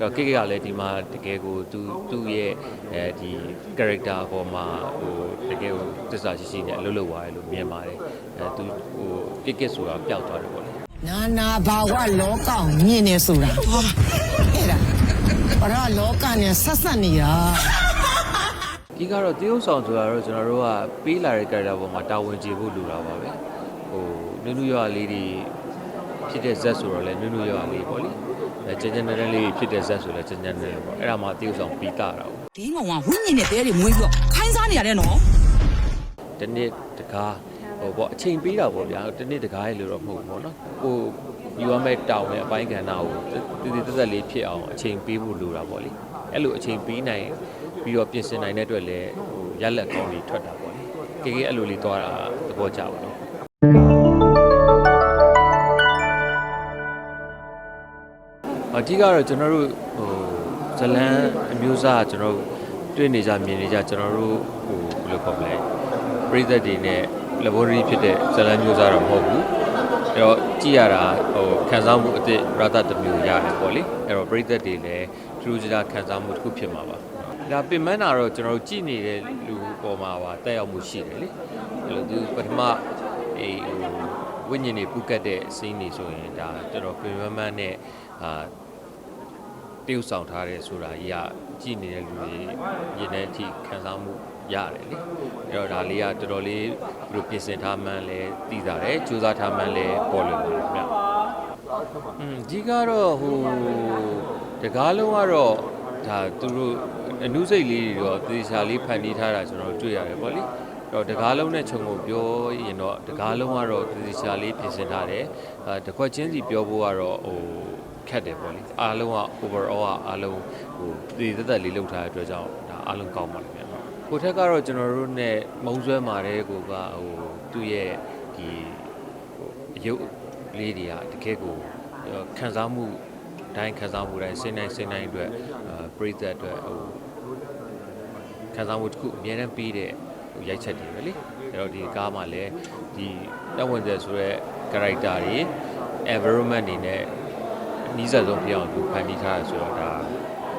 တော့ကိကကလည်းဒီမှာတကယ်ကိုသူသူ့ရဲ့အဲဒီ character အပေါ်မှာဟိုတကယ်ကိုသစ္စာရှိရှိနဲ့အလုပ်လုပ်သွားတယ်လို့မြင်ပါတယ်အဲသူဟိုကိကဆိုတာပျောက်သွားတယ်ပေါ့လေနာနာဘာဝလောကကိုမြင်နေဆိုတာဟာအဲ့ဒါဘာလို့လောကနဲ့ဆက်ဆက်နေတာဒီကတော့တရုပ်ဆောင်ဆိုတာတော့ကျွန်တော်တို့ကပေးလာတဲ့ character ပေါ်မှာတာဝန်ကျေဖို့လိုတာပါပဲဟိုနုနုရွာလေးတွေဖြစ်တဲ့ဇက်ဆိုတော့လည်းနုနုရွာလေးပေါ့လေအဲ ကျန်ကျန်တဲ့လေးဖြစ်တဲ့ဇက်ဆိုလည်းကျန်ကျန်တဲ့ပေါ့အဲ့ဒါမှတရုပ်ဆောင်ပြီးတာတာပေါ့ဒီကောင်ကဝိညာဉ်နဲ့တဲတွေမွေးပြီးတော့ခိုင်းစားနေရတယ်နော်တနေ့တကားဟိုပေါ့အချိန်ပေးတာပေါ့ဗျာတနေ့တကားရေလို့တော့မဟုတ်ဘူးပေါ့နော်ဟိုယူရမယ့်တောင်းနဲ့အပိုင်းကဏ္ဍကိုတည်တည်သက်သက်လေးဖြစ်အောင်အချိန်ပေးဖို့လိုတာပေါ့လေအဲ့လိုအချိန်ပေးနိုင်ပြီးတော့ပြင်ဆင်နိုင်တဲ့အတွက်လည်းဟိုရက်လက်ကောင်းကြီးထွက်တာပေါ့လေကေကေအဲ့လိုလေးသွားတာသဘောကျပါတော့ အဓိကတော့ကျွန်တော်တို့ဟိုဇလန်းအမျိုးအစားကျွန်တော်တို့တွေ့နေကြမြင်နေကြကျွန်တော်တို့ဟိုဘယ်လိုခေါ်မလဲပရိသတ်တွေနဲ့ laboratory ဖြစ်တဲ့ဇာတ်လမ်းမျိုးစားတော့မဟုတ်ဘူးအဲ့တော့ကြည့်ရတာဟိုခံစားမှုအစ်စ်ရတတစ်မျိုးရတယ်ပေါ့လေအဲ့တော့ပရိသတ်တွေလည်းသူတို့ကြခံစားမှုတစ်ခုဖြစ်မှာပါဒါပင်မနာတော့ကျွန်တော်တို့ကြည့်နေတဲ့လူပေါ်မှာပါတက်ရောက်မှုရှိတယ်လေအဲ့လိုသူပထမအေးဟိုဝိညာဉ်တွေပူကတ်တဲ့အစင်းတွေဆိုရင်ဒါတော်တော်ပင်မမန်းနဲ့အာ တည်ဆောင်ထားတယ်ဆိုတာကြီးကကြည့်နေတဲ့လူတွေရင်ထဲအထိခံစားမှုရတယ်လေအဲ့တော့ဒါလေးကတော်တော်လေးဘယ်လိုပြင်ဆင်ထားမှန်းလဲသိတာတယ်စူးစမ်းထားမှန်းလဲပေါ်လွင်ပါတယ်ခင်ဗျอืมဒီကတော့ဟိုတကားလုံးကတော့ဒါသူတို့အနုစိတ်လေးတွေတော့သေချာလေးဖန်တီးထားတာကျွန်တော်တို့တွေ့ရတယ်ပေါ့လေအဲ့ တော့တကားလုံးနဲ့ခြုံကိုပြောရင်တော့တကားလုံးကတော့သေချာလေးပြင်ဆင်ထားတယ်အဲတခွက်ချင်းစီပြောဖို့ကတော့ဟိုခက်တယ်ပေါ့လေအားလုံးက overall ကအားလုံးဟိုသေသက်သက်လေးလုပ်ထားတဲ့အတွက်ကြောင့်ဒါအားလုံးကောင်းပါတယ်ခင်ဗျကိုထက်ကတော့ကျွန်တော်တို့ ਨੇ မုံဆွဲမာတဲ့ကိုကဟိုသူ့ရဲ့ဒီဟိုအယုတ်လေးတွေကတကယ်ကိုခံစားမှုတိုင်းခံစားမှုတိုင်းစိတ်တိုင်းစိတ်တိုင်းအတွက်အဲပရိသတ်အတွက်ဟိုခံစားမှုတစ်ခုအများနဲ့ပြီးတဲ့ ဟိုရိုက်ချက်တွေပဲလေအဲ့တော့ဒီကားမှာလည်းဒီတက်ဝင်တဲ့ဆိုရဲ character တွေ environment တွေနဲ့အနည်းဆက်ဆုံးပြောင်းသူဖန်တီးထားရဆိုတော့ဒါ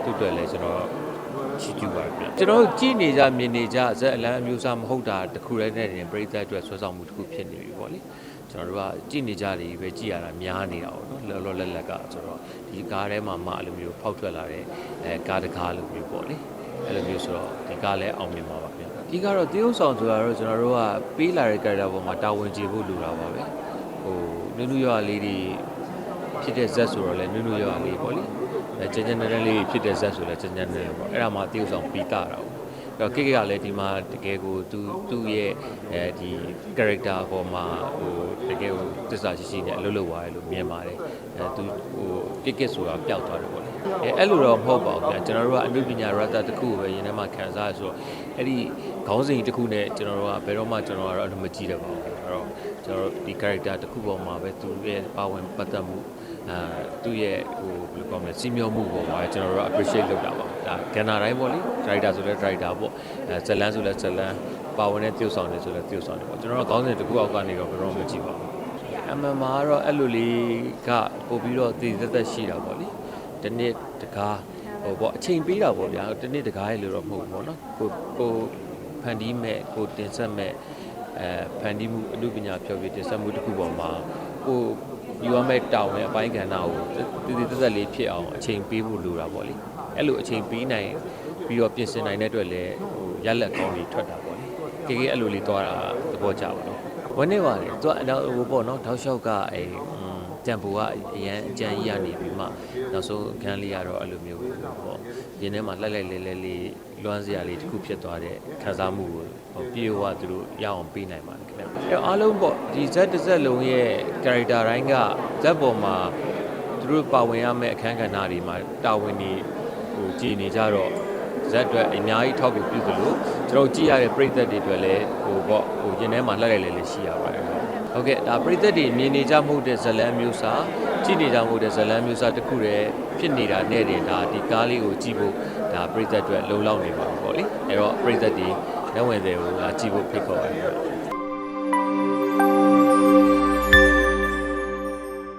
သူ့အတွက်လည်းကျွန်တော်ချီးကျူးပါတယ်ဗျကျွန်တော်တို့ကြည်နေကြမြင်နေကြဇက်အလန်းအမျိုးအစားမဟုတ်တာတခုလည်းနဲ့တင်ပရိသတ်အတွက်ဆွဲဆောင်မှုတစ်ခုဖြစ်နေပြီပေါ့လေကျွန်တော်တို့ကကြည်နေကြတယ်ပဲကြည်ရတာများနေတာပေါ့နော်လောလောလတ်လက်ကဆိုတော့ဒီကားထဲမှာမှအဲ့လိုမျိုးဖောက်ထွက်လာတဲ့အဲကားတကားလိုမျိုးပေါ့လေအဲ့လိုမျိုးဆိုတော့ဒီကားလည်းအောင်မြင်ပါပါဗျ ဒီကတော့တရုပ်ဆောင်ဆိုတာတော့ကျွန်တော်တို့ကပေးလာတဲ့ character ပေါ်မှာတာဝန်ကျေဖို့လိုတာပါပဲဟိုနုနုရွာလေးတွေဖြစ်တဲ့ဇက်ဆိုတော့လည်းနုနုရွာလေးပေါ့လေအဲကျန်ကျန်တဲ့လေးဖြစ်တဲ့ဇက်ဆိုလည်းကျန်ကျန်တဲ့ပေါ့အဲ့ဒါမှတရုပ်ဆောင်ပြီးတာတာပေါ့အဲ့ တော့ကိကကလည်းဒီမှာတကယ်ကိုသူသူ့ရဲ့အဲဒီ character အပေါ်မှာဟိုတကယ်ကိုသစ္စာရှိရှိနဲ့အလုပ်လုပ်သွားတယ်လို့မြင်ပါတယ်အဲသူဟိုကိကဆိုတာပျောက်သွားတယ်ပေါ့လေအဲအဲ့လိုတော့မဟုတ်ပါဘူးဗျာကျွန်တော်တို့ကအမှုပညာရတတစ်ခုကိုပဲရင်ထဲမှာခံစားရဆိုတော့အဲ့ဒီခေါင်းစဉ်တစ်ခုနဲ့ကျွန်တော်တို့ကဘယ်တော့မှကျွန်တော်ကတော့အဲ့လိုမကြည့်တတ်ပါဘူးအဲ့တော့ကျွန်တော်တို့ဒီ character တစ်ခုပေါ်မှာပဲသူရဲ့ပါဝင်ပတ်သက်မှု အဲသူ့ရဲ့ဟိုဘယ်လိုကောင်းမလဲစီမျောမှုပေါ်မှာကျွန်တော်တို့ appreciate လုပ်တာပါဒါကဏ္ဍတိုင်းပေါ့လေ director ဆိုလဲ director ပေါ့အဲဇလန်းဆိုလဲဇလန်းပါဝင်တဲ့တရုပ်ဆောင်တွေဆိုလဲတရုပ်ဆောင်တွေပေါ့ကျွန်တော်တို့ခေါင်းစဉ်တစ်ခုအောက်ကနေတော့ဘယ်တော့မှမကြည့်ပါဘူးအမှန်မှာတော့အဲ့လိုလေးကပို့ပြီးတော့တည်သက်သက်ရှိတာပေါ့လေဒီနေ့တကားဟိုပေါ့အချိန်ပေးတာပေါ့ဗျာဒီနေ့တကားရေလို့တော့မဟုတ်ဘူးပေါ့နော်ကိုကိုဖန်တီးမဲ့ကိုတင်ဆက်မဲ့အဲဖန်တီးမှုအမှုပညာဖြောပြတင်ဆက်မှုတစ်ခုပေါ်မှာ ကိုယူရမယ့်တောင်းနဲ့အပိုင်းကဏ္ဍကိုတည်တည်သက်သက်လေးဖြစ်အောင်အချိန်ပေးဖို့လိုတာပေါ့လေအဲ့လိုအချိန်ပေးနိုင်ပြီးတော့ပြင်ဆင်နိုင်တဲ့အတွက်လည်းဟိုရက်လက်ကောင်းကြီးထွက်တာပေါ့လေကေကေအဲ့လိုလေးသွားတာသဘောကျပါတော့ဝန်းနေပါလေသူကတော့ဟိုပေါ့နော်ထောက်လျှောက်ကအဲ တန်ပူကအရန်အကြံကြီးရနေပြီးမှနောက်ဆုံးခန်းလေးကတော့အဲ့လိုမျိုးပေါ့ရင်းထဲမှာလှက်လိုက်လဲလဲလေးလွမ်းစရာလေးတစ်ခုဖြစ်သွားတဲ့ခံစားမှုကိုဟိုပြေဝသူတို့ရအောင်ပေးနိုင်ပါတယ်ခင်ဗျအဲ့အားလုံးပေါ့ဒီဇက်တစ်ဇက်လုံးရဲ့ character တိုင်းကဇက်ပေါ်မှာသူတို့ပါဝင်ရမယ့်အခန်းကဏ္ဍတွေမှာတာဝန်တွေဟိုကြည်နေကြတော့ဇက်အတွက်အများကြီးထောက်ပြီးပြုသလိုကျွန်တော်ကြည့်ရတဲ့ပရိသတ်တွေအတွက်လည်းဟိုပေါ့ဟိုရင်ထဲမှာလှက်လိုက်လဲလဲရှိရပါတယ် ဟုတ်ကဲ့ဒါပြည်သက်တွေမြင်နေကြမှုတဲ့ဇလံမျိုးစားကြည့်နေကြမှုတဲ့ဇလံမျိုးစားတစ်ခုတည်းဖြစ်နေတာနဲ့တင်ဒါဒီကားလေးကိုကြည့်ဖို့ဒါပြည်သက်တွေလုံလောက်နေပါဘူးပေါ့လေအဲ့တော့ပြည်သက်တွေလက်ဝင်တွေကိုဒါကြည့်ဖို့ဖိတ်ခေါ်ပါတယ်